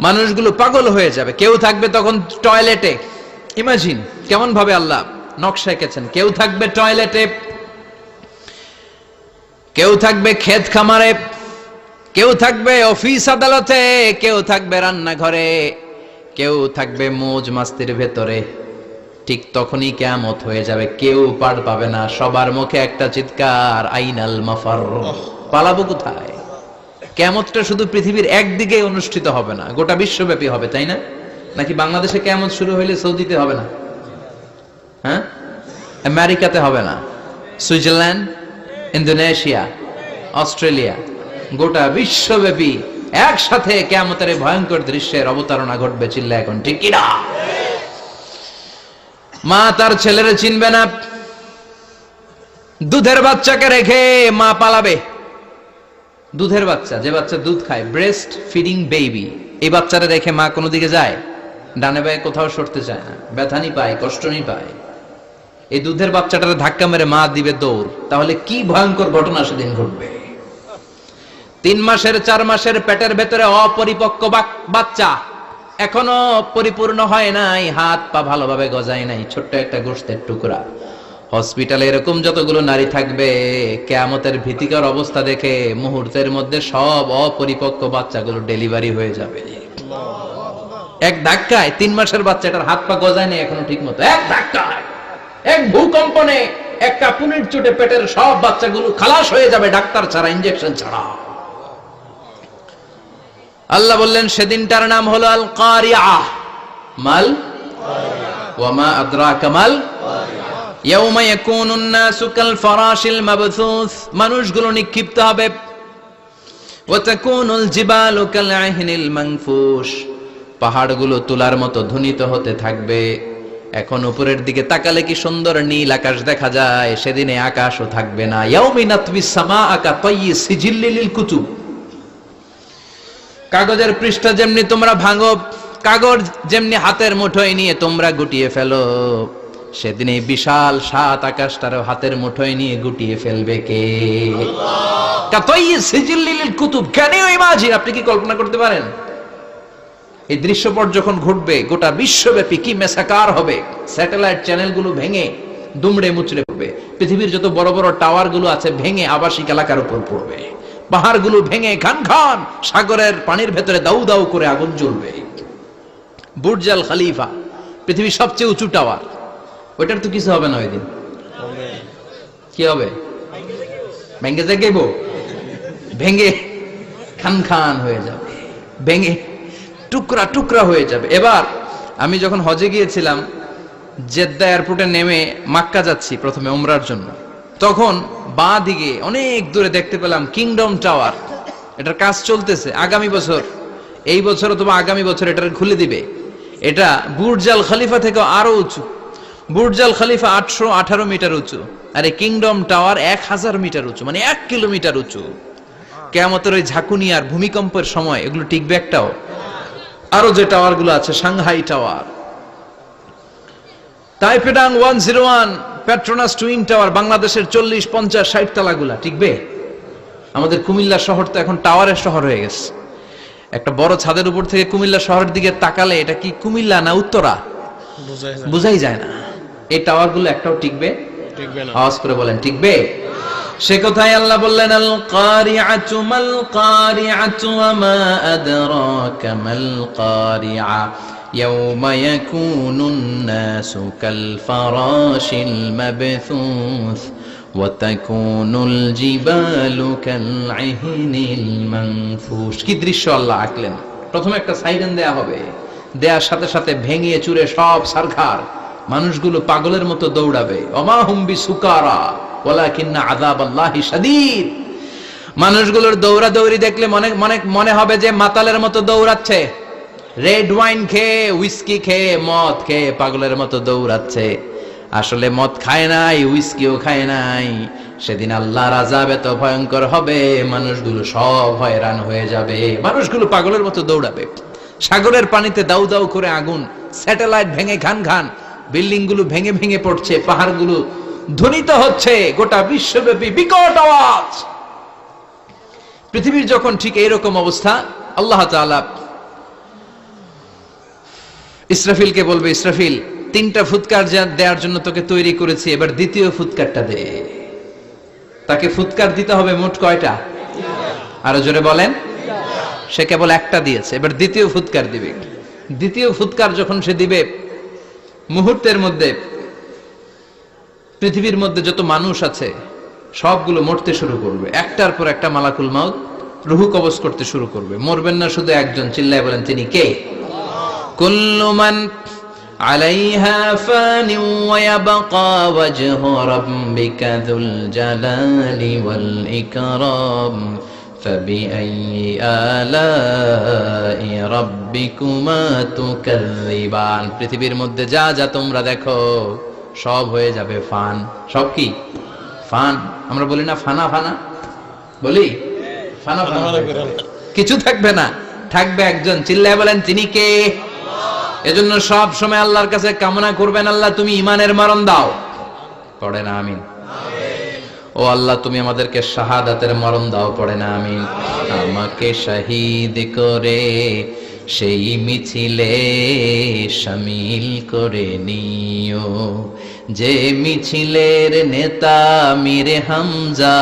মানুষগুলো পাগল হয়ে যাবে। কেউ থাকবে তখন টয়লেটে ইমাজিন কেমন ভাবে আল্লাহ নকশা এঁকেছেন। কেউ থাকবে টয়লেটে কেউ থাকবে ক্ষেত খামারে, কেউ থাকবে অফিস আদালতে, কেউ থাকবে রান্নাঘরে, কেউ থাকবে মোজ মাস্তির ভেতরে। ঠিক তখনই কেয়ামত হয়ে যাবে। কেউ পার পাবে না। সবার মুখে একটা চিৎকার, আইনাল মাফার। পালাবো কোথায়? কেয়ামতটা শুধু পৃথিবীর একদিকে অনুষ্ঠিত হবে না, গোটা বিশ্বব্যাপী হবে, তাই না? নাকি বাংলাদেশে কেয়ামত শুরু হইলে সৌদিতে হবে না? হ্যাঁ? আমেরিকাতে হবে না। সুইজারল্যান্ড, ইন্দোনেশিয়া, অস্ট্রেলিয়া, গোটা বিশ্বব্যাপী একসাথে কেয়ামতের এই ভয়ঙ্কর দৃশ্যের অবতারণা ঘটবে, চিল্লা এখন, ঠিক কিনা মা তার ছেলেরা চিনবে না। দুধের বাচ্চাকে রেখে মা পালাবে। দুধের বাচ্চা, যে বাচ্চা দুধ খায় ব্রেস্ট ফিডিং বেবি এই বাচ্চাটা রেখে মা কোনো দিকে যায়? ডানে বায়ে কোথাও সরতে চায় না ব্যথানি পায় কষ্টনি পায়। এই দুধের বাচ্চাটারে ধাক্কা মেরে মা দিবে দৌড়। তাহলে কি ভয়ঙ্কর ঘটনা সেদিন ঘটবে? তিন মাসের, চার মাসের পেটের ভেতরে অপরিপক্ক বাচ্চা এখনও পরিপূর্ণ হয় নাই, হাত পা ভালোভাবে গজায় নাই, ছোট্ট একটা গোষ্ঠের টুকরা। হসপিটালে এরকম যতগুলো নারী থাকবে, কেয়ামতের ভীতিকর অবস্থা দেখে মুহূর্তের মধ্যে সব অপরিপক্ক বাচ্চাগুলো ডেলিভারি হয়ে যাবে। এক ধাক্কায় তিন মাসের বাচ্চাটার হাত পা গজায় নেই এখনও ঠিক মতো এক ধাক্কায়, এক ভূকম্পনে একটা পুনির চুটে পেটের সব বাচ্চাগুলো খালাস হয়ে যাবে ডাক্তার ছাড়া ইঞ্জেকশন ছাড়া। আল্লাহ বললেন, সেদিনটার নাম হলো আল কারিয়া মাল ওয়ামা আদরাকা মাল? মানুষগুলো নিক্ষিপ্ত হবে। পাহাড়গুলো তুলার মতো ধ্বনিত হতে থাকবে। এখন উপরের দিকে তাকালে কি সুন্দর নীল আকাশ দেখা যায়, সেদিনে আকাশও থাকবে না। কুতুব। কাগজের পৃষ্ঠা যেমনি তোমরা ভাঙো, কাগজ যেমনি হাতের মুঠোয় নিয়ে তোমরা গুটিয়ে ফেলো। সেদিন বিশাল সাত আকাশটারও হাতের মুঠোয় নিয়ে গুটিয়ে ফেলবে কে? কুতুব। কেন ইমাজিন আপনি কি কল্পনা করতে পারেন? এই দৃশ্যপট যখন ঘটবে, গোটা বিশ্বব্যাপী কি মেসাকার হবে? স্যাটেলাইট চ্যানেলগুলো ভেঙে দুমড়ে মুচড়ে পড়বে। পৃথিবীর যত বড় বড় টাওয়ারগুলো আছে, ভেঙে আবাসিক এলাকার উপর পড়বে। পাহাড়গুলো ভেঙে খান খান সাগরের পানির ভেতরে দাউ দাউ করে আগুন জ্বলবে। বুর্জাল খালিফা, পৃথিবীর সবচেয়ে উঁচু টাওয়ার। ওইটার তো কিছু হবে না ওই দিন। কি হবে? ভেঙে জাগাইব ভেঙে খান খান হয়ে যাবে। ভেঙে টুকরা টুকরা হয়ে যাবে। এবার আমি যখন হজে গিয়েছিলাম জেদ্দা এয়ারপোর্টে নেমে মাক্কা যাচ্ছি প্রথমে ওমরার জন্য। তখন বাঁ দিকে অনেক দূরে দেখতে পেলাম কিংডম টাওয়ার। এটার কাজ চলতেছে। আগামী বছর এই বছর অথবা আগামী বছর এটা খুলে দিবে। এটা বুর্জাল খলিফা থেকে আরও উঁচু। বুর্জাল খালিফা আটশো আঠারো মিটার উঁচু আর এই কিংডম টাওয়ার এক হাজার মিটার উঁচু মানে এক কিলোমিটার উঁচু। কেয়ামতের ওই ঝাঁকুনি আর ভূমিকম্পের সময় এগুলো টিকবে একটাও। আরও যে টাওয়ারগুলো আছে Shanghai tower. তাইপেডাং one zero one Petronas twin tower বাংলাদেশের চল্লিশ পঞ্চাশ ষাট তালাগুলা টিকবে? আমাদের কুমিল্লা শহর তো এখন টাওয়ারের শহর হয়ে গেছে। একটা বড় ছাদের উপর থেকে কুমিল্লা শহরের দিকে তাকালে এটা কি কুমিল্লা না উত্তরা? বোঝাই যায় না। এই টাওয়ারগুলো একটাও টিকবে? টিকবে না। আওয়াজ করে বলেন টিকবে? সে কথাই আল্লাহ বললেন আল কারিআতু মাল কারিআতু ওয়া মা আদরাকা মাল কারিআ। ইয়াউমা ইয়াকুনুন নাসু কাল ফারাশিল মাবথুস জিবালু কাল আহিনিল মানফুশ কি দৃশ্য আল্লাহ আঁকলেন। প্রথমে একটা সাইরেন দেয়া হবে। দেয়ার সাথে সাথে ভেঙে চুরে সব সারখার মানুষগুলো পাগলের মতো দৌড়াবে। অমাহুম্বি সুকারা ওলাকিন্না আযাব আল্লাহি শাদীদ। মানুষগুলোর দৌড়াদৌড়ি দেখলে মনে মনে মনে হবে যে মাতালের মতো দৌড়াচ্ছে। রেড ওয়াইন খেয়ে উইস্কি খেয়ে, মদ খেয়ে পাগলের মতো দৌড়াচ্ছে। আসলে মদ খায় নাই উইস্কিও খায় নাই। সেদিন আল্লাহর আযাব এত ভয়ঙ্কর হবে, মানুষগুলো সব হয়রান হয়ে যাবে। মানুষগুলো পাগলের মতো দৌড়াবে। সাগরের পানিতে দাউ দাউ করে আগুন, স্যাটেলাইট ভেঙে খান খান বিল্ডিংগুলো ভেঙে ভেঙে পড়ছে, পাহাড়গুলো ধ্বনিত হচ্ছে, গোটা বিশ্বব্যাপী বিকট আওয়াজ। পৃথিবীর যখন ঠিক এইরকম অবস্থা, আল্লাহ ইসরাফিলকে বলবে, ইসরাফিল, তিনটা ফুৎকার দেওয়ার জন্য তোকে তৈরি করেছি, এবার দ্বিতীয় ফুৎকারটা দে। তাকে ফুৎকার দিতে হবে মোট কয়টা? আরও জোরে বলেন। সে কেবল একটা দিয়েছে, এবার দ্বিতীয় ফুৎকার দিবে। দ্বিতীয় ফুৎকার যখন সে দিবে মুহূর্তের মধ্যে পৃথিবীর মধ্যে যত মানুষ আছে, সবগুলো মরতে শুরু করবে। একটার পর একটা মালাকুল মাউত রুহু কবজ করতে শুরু করবে। মরবেন না শুধু একজন, চিল্লায় বলেন তিনি কে? কুল্লু মান আলাইহা فبأي آلاء ربكما تكذبان পৃথিবীর মধ্যে যা যা তোমরা দেখো সব হয়ে যাবে ফান সব কি ফান আমরা বলি না ফানা ফানা বলি ফানা ফানা হয়ে যাবে। কিছু থাকবে না থাকবে একজন চিল্লায় বলেন তিনি কে এজন্য সব সময় আল্লাহর কাছে কামনা করবেন আল্লাহ তুমি ইমানের মরণ দাও পড়ে না আমিন ও আল্লাহ, তুমি আমাদেরকে শাহাদাতের মরণ দাও, পড়ে না আমি আমাকে শহীদ করে, সেই মিছিলে সামিল করে নিও। যে মিছিলের নেতা মিরে হামজা,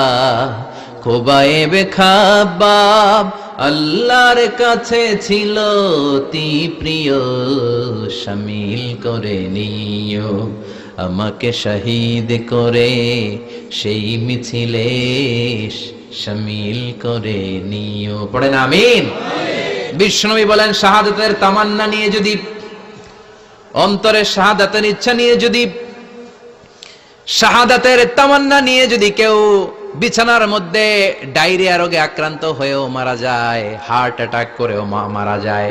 খোবায়েবে খাবাব, আল্লাহর কাছে ছিল অতি প্রিয় শামিল করে নিও। আমাকে শহীদ করে, সেই মিছিলে শামিল করে নিও। পড়েন আমিন। বিষ্ণবী বলেন, শাহাদাতের তামান্না নিয়ে যদি অন্তরের শাহাদাতের ইচ্ছা নিয়ে যদি, শাহাদাতের তামান্না নিয়ে যদি কেউ বিছানার মধ্যে ডায়রিয়া রোগে আক্রান্ত হয়েও মারা যায়, হার্ট অ্যাটাক করেও মারা যায়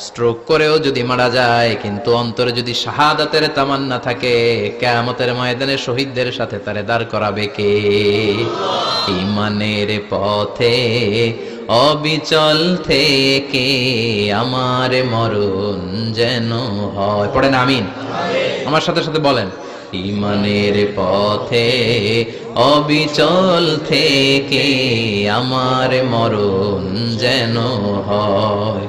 স্ট্রোক করেও যদি মারা যায় কিন্তু অন্তরে যদি শাহাদাতের তামান্না থাকে কেয়ামতের ময়দানে শহীদদের সাথে তারে দাঁড় করাবে কে? ইমানের পথে অবিচল থেকে আমার মরণ যেন হয়। পড়েন আমিন। আমার সাথে সাথে বলেন ইমানের পথে অবিচল থেকে আমার মরণ যেন হয়।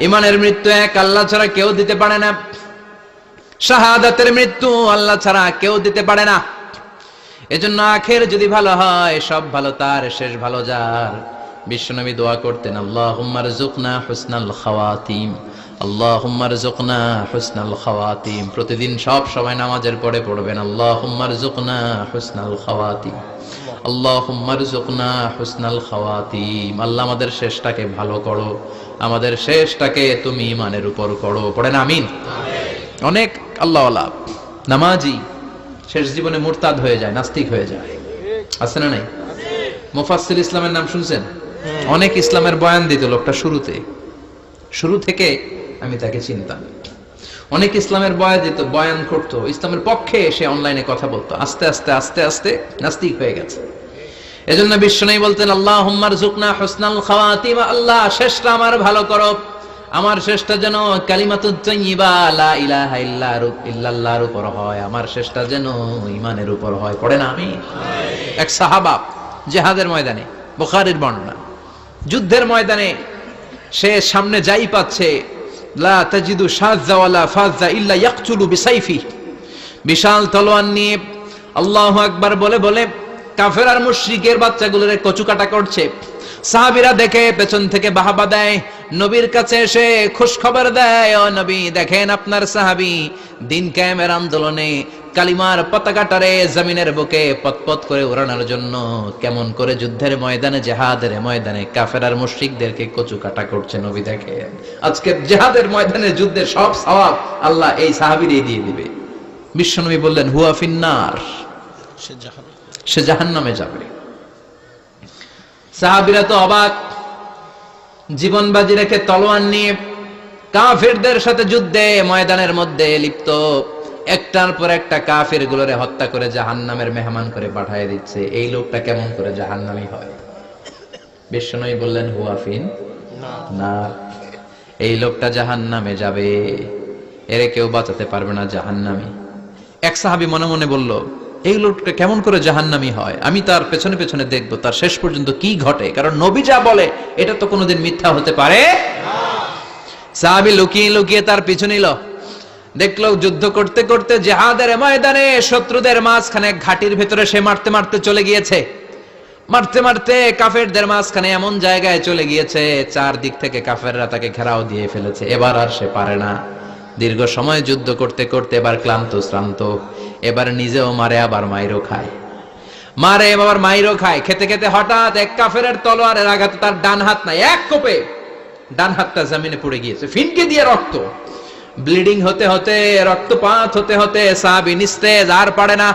ইমানের মৃত্যু এক, আল্লাহ ছাড়া কেউ দিতে পারে না। শাহাদাতের মৃত্যু আল্লাহ ছাড়া কেউ দিতে পারে না। এজন্য আখের যদি ভালো হয়, সব ভালো, তার শেষ ভালো যার। বিশ্বনবী দোয়া করতেন আল্লাহুম্মার জুকনা হুসনাল খাওয়াতিম আল্লাহুম্মার জুকনা হুসনাল খাওয়াতিম। প্রতিদিন সব সময় নামাজের পরে পড়বেন আল্লাহুম্মার জুকনা হুসনাল খাওয়াতিম। আল্লাহুম্মার জুকনা হুসনাল খাওয়াতিম। আল্লাহ আমাদের শেষটাকে ভালো করো। আমাদের শেষটাকে তুমি ইমানের উপর করো। পড়েন আমিন। অনেক আল্লাহওয়ালা নামাজি শেষ জীবনে মুরতাদ হয়ে যায় নাস্তিক হয়ে যায়। আছে না নাই? মুফাসসির ইসলামের নাম শুনছেন? অনেক ইসলামের বয়ান দিত লোকটা শুরুতে। শুরু থেকে আমি তাকে চিনতাম। অনেক ইসলামের বয়ান দিত বয়ান করতো। ইসলামের পক্ষে সে অনলাইনে কথা বলতো। আস্তে আস্তে আস্তে আস্তে নাস্তিক হয়ে গেছে। এজন্য বিশ্বনবী বলতেন আল্লাহ হুম্মার জুকনা হুসনাল খাওয়াতিমা, আল্লাহ শেষটা আমার ভালো করো। আমার শেষটা যেন ইলাহা উপর হয়। আমার শেষটা যেন ইমানের উপর হয়। পড়ে না আমি? এক সাহাবা জিহাদের ময়দানে, বুখারীর বর্ণনা। যুদ্ধের ময়দানে সে সামনে যাই পাচ্ছে লা তাজিদু শাযযা ওয়ালা ফাযযা ইল্লা ইয়াকতুলু বিসাইফি। বিশাল তলোয়ার নিয়ে আল্লাহু আকবার বলে বলে কাফের আর মুশরিকের বাচ্চাগুলোর কচুকাটা করছে। সাহাবীরা দেখে, পেছন থেকে বাহাবা দেয়, নবীর কাছে এসে খুশ খবর দেয়, ও নবী, দেখেন আপনার সাহাবী দিন ক্যামের আন্দোলনে কালিমার পতাকাটারে জমিনের বুকে পতপত করে উড়ানোর জন্য কেমন করে যুদ্ধের ময়দানে জেহাদের ময়দানে কাফের আর মুশরিকদেরকে কচু কাটা করছে নবী দেখেন। আজকে জেহাদের ময়দানে যুদ্ধের সব সওয়াব আল্লাহ এই সাহাবীরই দিয়ে দিবে। বিশ্বনবী বললেন হুয়া ফিন্নার। সে জাহান জাহান্নামে যাবে। সাহাবীরা তো অবাক। জীবন বাজি রেখে তলোয়ার নিয়ে কাফেরদের সাথে যুদ্ধে ময়দানের মধ্যে লিপ্ত। একটার পর একটা কাফের গুলোরে হত্যা করে জাহান্নামের মেহমান করে পাঠিয়ে দিচ্ছে। এই লোকটা কেমন করে জাহান্নামি হয়? বিশ্বনবী বললেন হুয়াফিন না। এই লোকটা জাহান্নামে যাবে। এরে কেউ বাঁচাতে পারবে না জাহান্নামী। এক সাহাবি মনে মনে বলল এই লোকটা কেমন করে জাহান্নামী হয়? আমি তার পেছনে পেছনে দেখব তার শেষ পর্যন্ত কি ঘটে? কারণ নবী যা বলে এটা তো কোনোদিন মিথ্যা হতে পারে সাহাবী লুকিয়ে লুকিয়ে তার পিছু নিল। দেখল যুদ্ধ করতে করতে জেহাদের ময়দানে শত্রুদের মাঝখানে ঘাটির ভেতরে সে মারতে মারতে চলে গিয়েছে। মারতে মারতে কাফেরদের মাঝখানে এমন জায়গায় চলে গিয়েছে চার দিক থেকে কাফেররা তাকে ঘেরাও দিয়ে ফেলেছে। এবার আর সে পারে না। দীর্ঘ সময় যুদ্ধ করতে করতে এবার ক্লান্ত, শ্রান্ত। এবার নিজেও মারে, আবার মাইরও খায়। মারে, আবার মাইরও খায়। খেতে খেতে হঠাৎ এক কাফেরের তলোয়ারের আঘাতে তার ডান হাত নাই, এক কোপে ডান হাতটা জমিনে পড়ে গিয়েছে। ফিনকে দিয়ে রক্ত। ব্লিডিং হতে হতে, রক্তপাত হতে হতে সাহাবি নিস্তেজ, আর পারে না।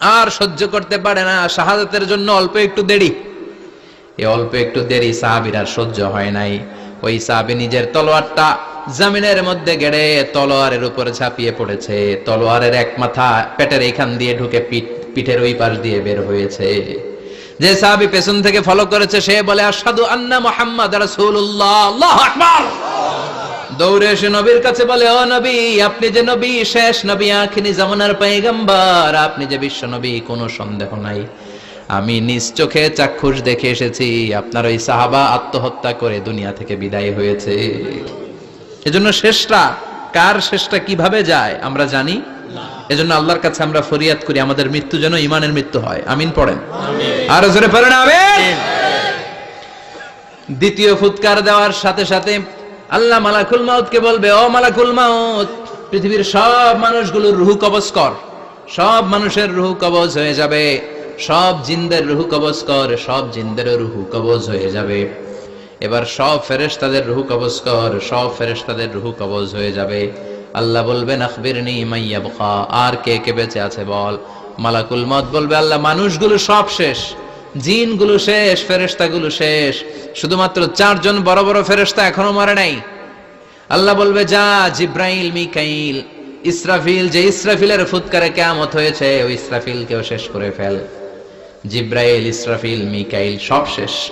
আর সহ্য করতে পারে না। শাহাদাতের জন্য অল্প একটু দেরি। এই অল্প একটু দেরি সাহাবির আর সহ্য হয় নাই। ওই সাহাবি নিজের তলোয়ারটা জামিনের মধ্যে গেড়ে তলোয়ারের উপরে ঝাঁপিয়ে পড়েছে। তলোয়ারের এক মাথা পেটের এইখান দিয়ে ঢুকে পিঠ, পিঠের ওই পাশ দিয়ে বের হয়েছে। যে সাহাবি পেছন থেকে ফলো করেছে, সে বলে আসাদু আন্না মোহাম্মদ রাসূলুল্লাহ, আল্লাহু আকবার! দৌড়ে এসে নবীর কাছে বলে ও নবী আপনি যে নবী শেষ নবী আখিনী জামানার পয়গম্বর। আপনি যে বিশ্ব নবী কোনো সন্দেহ নাই। আমি নিজ চোখে চাক্ষুষ দেখে এসেছি। আপনার ওই সাহাবা আত্মহত্যা করে দুনিয়া থেকে বিদায় হয়েছে। এজন্য শেষটা কার শেষটা কীভাবে যায় আমরা জানি? এজন্য আল্লাহর কাছে আমরা ফরিয়াদ করি আমাদের মৃত্যু যেন ইমানের মৃত্যু হয়। আমিন পড়েন। আরও জোরে পড়েন আমিন। দ্বিতীয় ফুৎকার দেওয়ার সাথে সাথে আল্লাহ মালাকুল মাউতকে বলবে, ও মালাকুল মাউত, পৃথিবীর সব মানুষগুলোর রুহু কবজ কর। সব মানুষের রুহু কবজ হয়ে যাবে। সব জিনদের রুহু কবজ কর, সব জিনদের রুহু কবজ হয়ে যাবে। এবার সব ফেরেশতাদের রুহু কবজ কর, সব ফেরেশতাদের রুহু কবজ হয়ে যাবে। আল্লাহ বলবেন, আখবিরনি মাইয়া আর কে কে বেঁচে আছে বল? মালাকুল মত বলবে, আল্লাহ, মানুষগুলো সব শেষ। জিনগুলো শেষ, ফেরেশতাগুলো শেষ। শুধুমাত্র চারজন বড় বড় ফেরেশতা এখনও মরে নাই। আল্লাহ বলবে, যা জিব্রাইল, মিকাইল, ইসরাফিল, যে ইসরাফিলের ফুৎকারে কেমত হয়েছে, ওই ইসরাফিলকেও শেষ করে ফেল। জিব্রাইল, ইসরাফিল, মিকাইল সব শেষ।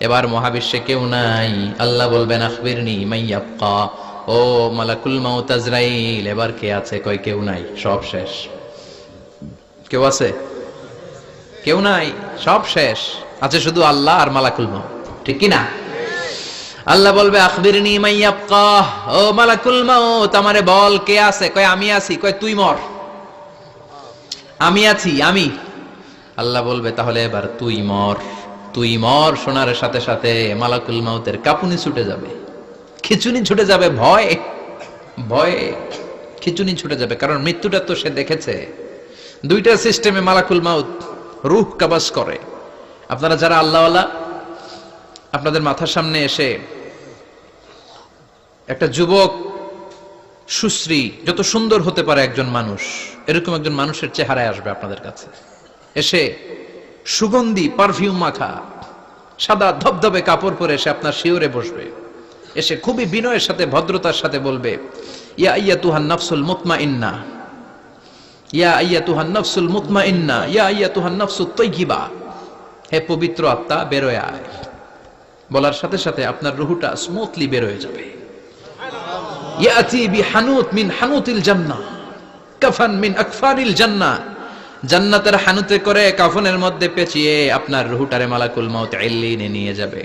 এবার মহাবিশ্বে কেউ নাই। আল্লাহ বলবেন, আখবিরনি মাইয়াবকা ও মালাকুল মাউত আজরাইল, এবার কে আছে কয় কেউ নাই, সব শেষ। কেউ আছে? কেউ নাই, সব শেষ। আছে শুধু আল্লাহ আর মালাকুল মাউত। ঠিক কি না আল্লাহ বলবে, আখবিরনি মাইয়াবকা ও মালাকুল মাউত, আমারে বল, কে আছে? কয়, আমি আছি। কয়, তুই মর। আমি আছি, আমি। আল্লাহ বলবে, তাহলে এবার তুই মর। তুই মর, শোনার সাথে সাথে মালাকুল মাউতের কাপুনি ছুটে যাবে। খিচুনি ছুটে যাবে ভয়। ভয়ে খিচুনি ছুটে যাবে, কারণ মৃত্যুটা তো সে দেখেছে। দুইটা সিস্টেমে মালাকুল মাউত রুহ কাবাস করে। আপনারা যারা আল্লাহওয়ালা, আপনাদের মাথার সামনে এসে একটা যুবক, সুশ্রী, যত সুন্দর হতে পারে একজন মানুষ, এরকম একজন মানুষের চেহারায় আসবে আপনাদের কাছে। এসে সুগন্ধি পারফিউম মাখা, সাদা ধবধবে কাপড় পরে এসে আপনার শিওরে বসবে। এসে খুবই বিনয়ের সাথে, ভদ্রতার সাথে বলবে, ইয়া ইয়া তুহান নফসুল মুতমা ইন্না ইয়া আইয়া তুহান নফসুল মুতমা ইন্না ইয়া আইয়া তুহান নফসুল তৈগিবা হে পবিত্র আত্মা বেরোয় আয়। বলার সাথে সাথে আপনার রুহুটা স্মুথলি বেরোয় যাবে। ইয়াতি বি হানুত মিন হানুতিল জান্নাহ কাফান মিন আকফারিল জান্নাহ। জান্নাতের হানুতে করে কাফনের মধ্যে পেঁচিয়ে আপনার রুহুটারে মালাকুল মাউত ইল্লিনে নিয়ে যাবে।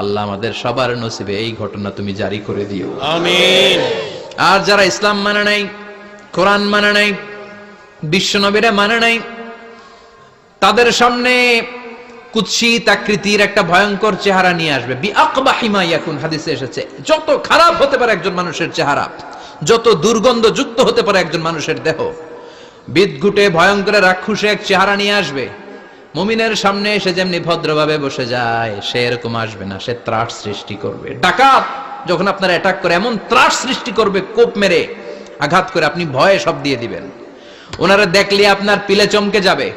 আল্লাহ আমাদের সবার নসিবে এই ঘটনা তুমি জারি করে দিও। আমিন। আর যারা ইসলাম মানে নাই কোরআন মানে নাই বিশ্বনবীরা মানে নাই। তাদের সামনে কুৎসিত আকৃতির একটা ভয়ঙ্কর চেহারা নিয়ে আসবে। বি আকবাহিমা ইয়াকুন, হাদিসে এসেছে। যত খারাপ হতে পারে একজন মানুষের চেহারা, যত দুর্গন্ধ যুক্ত হতে পারে একজন মানুষের দেহ, বিদঘুটে ভয়ঙ্কর রাক্ষুসে এক চেহারা নিয়ে আসবে। মুমিনের সামনে এসে যেমনি ভদ্রভাবে বসে যায়, সে এরকম আসবে না, সে ত্রাস সৃষ্টি করবে। ডাকাত যখন আপনার অ্যাটাক করে, এমন ত্রাস সৃষ্টি করবে কোপ মেরে, আঘাত করে আপনি ভয়ে সব দিয়ে দিবেন। ওনারা দেখলে আপনার পিলে চমকে যাবে।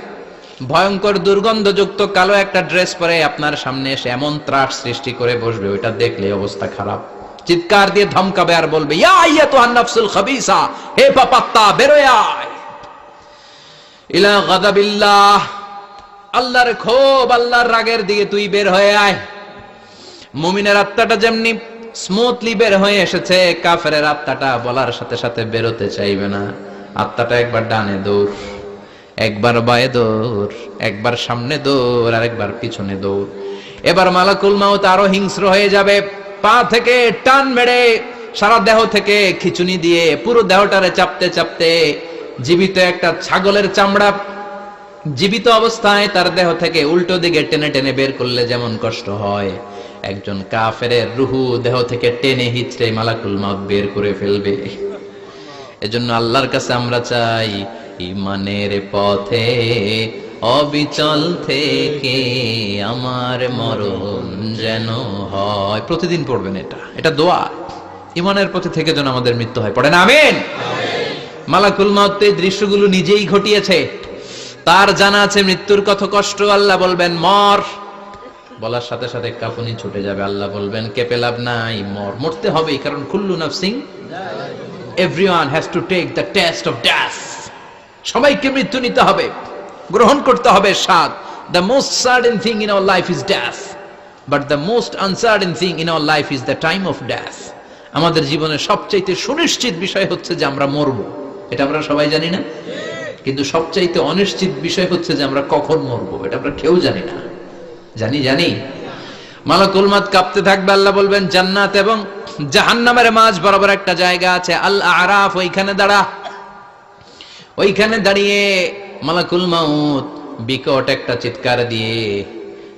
ভয়ঙ্কর দুর্গন্ধযুক্ত কালো একটা ড্রেস পরে আপনার সামনে এসে এমন ত্রাস সৃষ্টি করে বসবে, ওইটা দেখলে অবস্থা খারাপ। চিৎকার দিয়ে ধমকাবে আর বলবে আল্লাহর ক্ষোভ, আল্লাহর রাগের দিকে তুই বের হয়ে আয়। মুমিনের আত্মাটা যেমনি স্মুথলি বের হয়ে এসেছে কাফের আত্মাটা বলার সাথে সাথে বেরোতে চাইবে না। আত্মাটা একবার ডানে দৌড়, একবার বায়ে দৌড়, একবার সামনে দৌড় আর একবার পিছনে দৌড়। এবার মালাকুল মাউত আরও হিংস্র হয়ে যাবে, পা থেকে টান মেরে সারা দেহ থেকে খিচুনি দিয়ে পুরো দেহটারে চাপতে চাপতে জীবিত একটা ছাগলের চামড়া জীবিত অবস্থায় তার দেহ থেকে উল্টো দিকে টেনে টেনে বের করলে যেমন কষ্ট হয়। একজন কাফেরের রুহু দেহ থেকে টেনে হিচড়ে মালাকুল মাউত বের করে ফেলবে। এজন্য আল্লাহর কাছে আমরা চাই, ইমানের পথে, অবিচল থেকে আমার মরণ যেন হয়। প্রতিদিন পড়বেন এটা এটা দোয়া। ইমানের পথে থেকে যেন আমাদের মৃত্যু হয়। পড়েন, আমেন। মালাকুল মাউত দৃশ্যগুলো নিজেই ঘটিয়েছে। তার জানা আছে মৃত্যুর কত কষ্ট, আল্লাহ বলবেন, মর। বলার সাথে সাথে কাপুনি ছুটে যাবে। আল্লাহ বলবেন, কেঁপে লাভ নাই, মর। মরতে হবেই, কারণ খুল্লু নাফসিং everyone has to take the test of death সবাইকে মৃত্যু নিতে হবে, গ্রহণ করতে হবে স্বাদ। The most certain thing in our life is death but the most uncertain thing in our life is the time of death আমাদের জীবনের সবচাইতে সুনিশ্চিত বিষয় হচ্ছে যে আমরা মরব। এটা আমরা সবাই জানি না? কিন্তু সবচাইতে অনিশ্চিত বিষয় হচ্ছে যে আমরা কখন মরব, এটা আমরা কেউ জানি না। জানি জানি। মালাকুল মাত কাঁপতে থাকবে, আল্লাহ বলবেন, জান্নাত এবং জাহান্নামের মাঝ বরাবর একটা জায়গা আছে আল আরাফ ওইখানে দাঁড়া। ওইখানে দাঁড়িয়ে মালাকুল মাউত বিকট একটা চিৎকার দিয়ে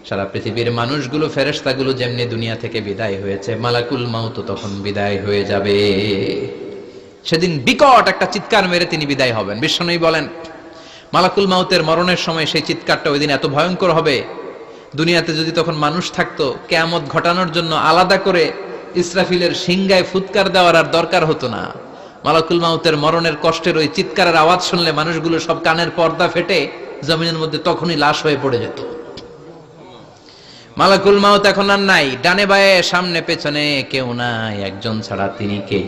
সারা পৃথিবীর মানুষগুলো, ফেরেশতাগুলো যেমনি দুনিয়া থেকে বিদায় হয়েছে, মালাকুল মাউত তখন বিদায় হয়ে যাবে। সেদিন বিকট একটা চিৎকার মেরে তিনি বিদায় হবেন। বিশ্বনবী বলেন, মালাকুল মাউতের মরণের সময় সেই চিৎকারটা ওই দিন এত ভয়ঙ্কর হবে। দুনিয়াতে যদি তখন মানুষ থাকতো, কেয়ামত ঘটানোর জন্য আলাদা করে ইসরাফিলের সিংগায় ফুৎকার দেওয়ার আর দরকার হতো না। মালাকুল মাউতের মরণের কষ্টের ওই চিৎকারের আওয়াজ শুনলে মানুষগুলো সব কানের পর্দা ফেটে জমিনের মধ্যে তখনই লাশ হয়ে পড়ে যেত। মালাকুল মাউত এখন আর নাই, ডানে বায়ে, সামনে পেছনে কেউ নাই, একজন ছাড়া তিনি কে?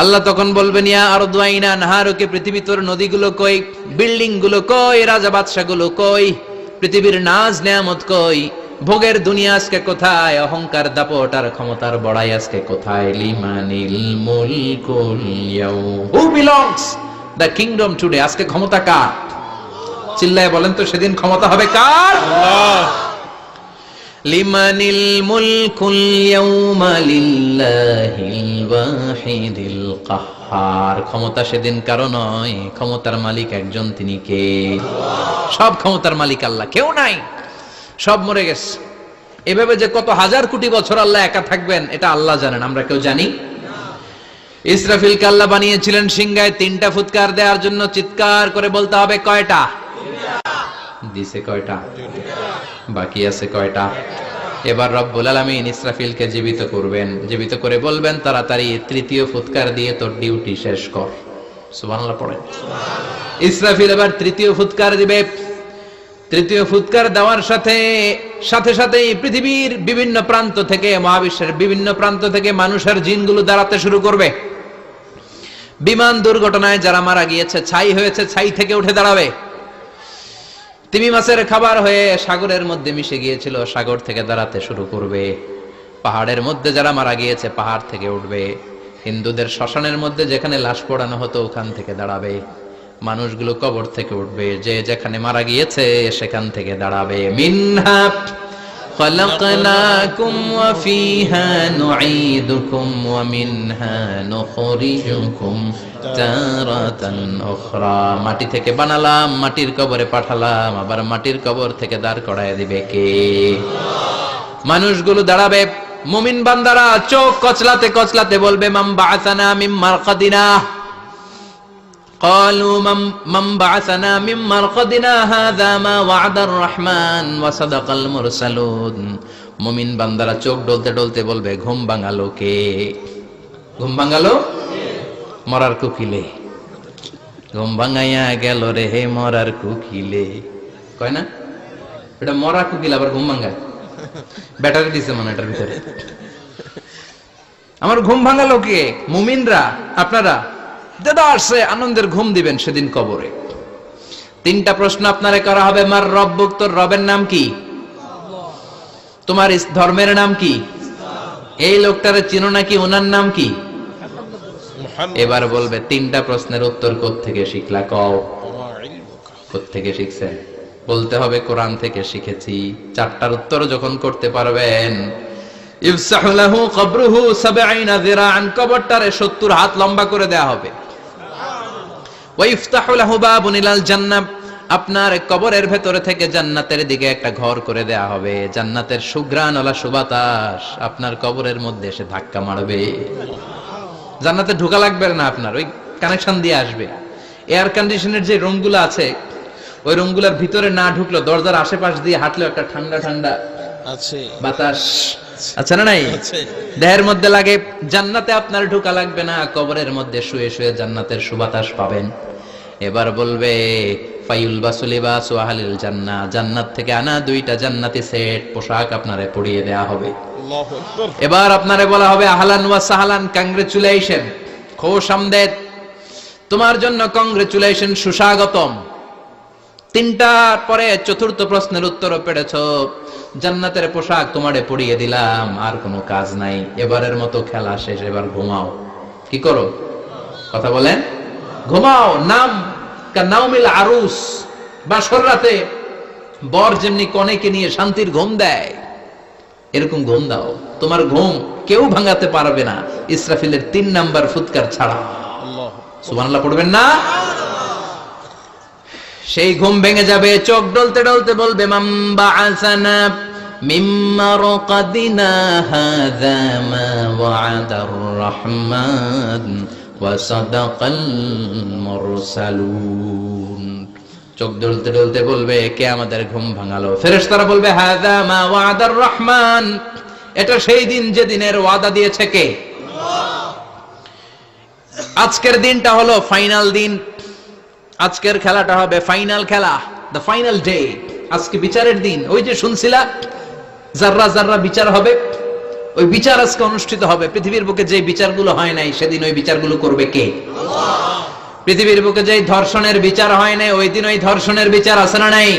আল্লাহ তখন বলবেন, ইয়া আর দোয়াইনা নাহারুকে পৃথিবী তোর নদীগুলো কই বিল্ডিংগুলো কই, রাজা বাদশা গুলো কই, পৃথিবীর নাজ নেয়ামত কই ভোগের দুনিয়া আজকে কোথায়? অহংকার দাপট আর ক্ষমতার বড়াই আজকে কোথায়? লিমানিল মুলকুল who belongs the kingdom today আজকে ক্ষমতা কার? চিল্লায় বলেন তো সেদিন ক্ষমতা হবে কার? লিমানিল মুলকুল ইয়াউমা লিল্লাহিল ওয়াহিদিল কাহ্হার ক্ষমতা সেদিন কারও নয় ক্ষমতার মালিক একজন তিনি কে? সব ক্ষমতার মালিক আল্লাহ কেউ নাই। সব মরে গেছে। এভাবে যে কত হাজার কোটি বছর আল্লাহ একা থাকবেন, এটা আল্লাহ জানেন, আমরা কেউ জানি। ইসরাফিল আল্লাহ বানিয়েছিলেন সিংহায় তিনটা ফুৎকার দেওয়ার জন্য চিৎকার করে বলতে হবে, কয়টা? দিছে কয়টা? বাকি আছে কয়টা? এবার রব্বুল আলামিন ইসরাফিলকে জীবিত করবেন। জীবিত করে বলবেন, তাড়াতাড়ি তৃতীয় ফুৎকার দিয়ে তোর ডিউটি শেষ কর। পড়েন। ইসরাফিল এবার তৃতীয় ফুৎকার দিবে। তৃতীয় ফুৎকার দেওয়ার সাথে সাথে সাথেই পৃথিবীর বিভিন্ন প্রান্ত থেকে, মহাবিশ্বের বিভিন্ন প্রান্ত থেকে মানুষের জিনগুলো দাঁড়াতে শুরু করবে। বিমান দুর্ঘটনায় যারা মারা গিয়েছে, ছাই হয়েছে, ছাই থেকে উঠে দাঁড়াবে। তিমি মাছের খাবার হয়ে সাগরের মধ্যে মিশে গিয়েছিল, সাগর থেকে দাঁড়াতে শুরু করবে। পাহাড়ের মধ্যে যারা মারা গিয়েছে, পাহাড় থেকে উঠবে। হিন্দুদের শ্মশানের মধ্যে যেখানে লাশ পোড়ানো হতো, ওখান থেকে দাঁড়াবে। মানুষগুলো কবর থেকে উঠবে যে যেখানে মারা গিয়েছে সেখান থেকে দাঁড়াবে মিনহা خلقناكم وفيها نعيدكم ومنها نخرجكم تارة أخرى মাটি থেকে বানালাম মাটির কবরে পাঠালাম আবার মাটির কবর থেকে দাঁড় করায় দিবে কে মানুষগুলো দাঁড়াবে মুমিন বান্দারা চোখ কচলাতে কচলাতে বলবে মাম বাআসানা মিন মারকাদিনা قالوا من من بعثنا من مرقدنا هذا ما وعد الرحمن وصدق المرسلون মুমিন বান্দারা চোখ ডলতে ডলতে বলবে ঘুম ভাঙালো কে ঘুম ভাঙালো মরার কুকিলে ঘুম ভাঙাইয়া গেল রে হে মরার কুকিলে কয় না এটা মরা কুকিল আবার ঘুম ভাঙায় ব্যাটারি দিছে মানে এটার ভিতরে আমার ঘুম ভাঙালো কে মুমিনরা আপনারা দাদা আসছে আনন্দের ঘুম দিবেন সেদিন কবরে। তিনটা প্রশ্ন আপনারে করা হবে মার রব্বুক তোর রবের নাম কি? তোমার ধর্মের নাম কি? এই লোকটারে চিনো নাকি ওনার নাম কি? এবার বলবে তিনটা প্রশ্নের উত্তর থেকে শিখলা? কও। থেকে শিখছেন? বলতে হবে কোরআন থেকে শিখেছি। চারটার উত্তর যখন করতে পারবেন ইফসাহু লাহু কবরুহু 70 যিরাআন কবরটারে 70 হাত লম্বা করে দেয়া হবে। জান্নাহ। আপনার কবরের ভেতরে থেকে জান্নাতের দিকে একটা ঘর করে দেয়া হবে। জান্নাতের সুঘ্রাণওয়ালা সুবাতাস আপনার কবরের মধ্যে এসে ধাক্কা মারবে। জান্নাতে ঢোকা লাগবে না আপনার ওই কানেকশন দিয়ে আসবে। এয়ার কন্ডিশনের যে রুমগুলো আছে ওই রুমগুলোর ভিতরে না ঢুকলো দরজার আশেপাশ দিয়ে হাঁটলেও একটা ঠান্ডা ঠান্ডা আছে। বাতাস। আচ্ছা। না নাই? দেহের মধ্যে লাগে জান্নাতে আপনার ঢোকা লাগবে না কবরের মধ্যে শুয়ে শুয়ে জান্নাতের সুবাতাস পাবেন। এবার বলবে ফাইউল বাসুলি বা সোহালিল জান্না জান্নাত থেকে আনা দুইটা জান্নাতি সেট পোশাক আপনারে পরিয়ে দেয়া হবে। এবার আপনারে বলা হবে আহলান ওয়া সাহালান কংগ্রেচুলেশন খোশ আমদেদ। তোমার জন্য কংগ্রেচুলেশন সুস্বাগতম। তিনটার পরে চতুর্থ প্রশ্নের উত্তরও পেরেছ। জান্নাতের পোশাক তোমারে পরিয়ে দিলাম আর কোনো কাজ নাই। এবারের মতো খেলা শেষ এবার ঘুমাও। কি করো? কথা বলেন? ঘুমাও নাম কা নাউমিল আরুস। বাসর রাতে বর যেমনি কনেকে নিয়ে শান্তির ঘুম দেয় এরকম ঘুম দাও। তোমার ঘুম কেউ ভাঙাতে পারবে না। ইসরাফিলের তিন নাম্বার ফুৎকার ছাড়া। সুবহানাল্লাহ পড়বেন না? সেই ঘুম ভেঙে যাবে, চোখ ডলতে ডলতে বলবে মাম্বা আসানা মিম্মা রকাদিনা হাযা মা ওয়াদার রহমান ওয়া সাদাকাল মুরসালুন। চোখ ডলতে ডলতে বলবে, কে আমাদের ঘুম ভাঙালো? ফেরেশতারা বলবে, হাযা ওয়াদার রহমান। এটা সেই দিন যে দিনের ওয়াদা দিয়েছে কে? আজকের দিনটা হলো ফাইনাল দিন। আজকের খেলাটা হবে ফাইনাল খেলা দ্য ফাইনাল ডে আজকে বিচারের দিন। ওই যে শুনছিলা জাররা জাররা বিচার হবে, ওই বিচার আজকে অনুষ্ঠিত হবে। পৃথিবীর বুকে যে বিচারগুলো হয় নাই, সেদিন ওই বিচারগুলো করবে কে? পৃথিবীর বুকে যে ধর্ষণের বিচার হয় নাই, ওই দিন ওই ধর্ষণের বিচার আছে না নাই?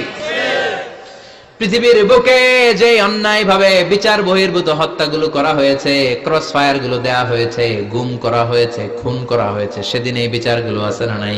পৃথিবীর বুকে যে অন্যায় ভাবে বিচার বহির্ভূত হত্যাগুলো করা হয়েছে ক্রস ফায়ারগুলো দেয়া হয়েছে, গুম করা হয়েছে, খুন করা হয়েছে, সেদিন এই বিচারগুলো আছে না নাই?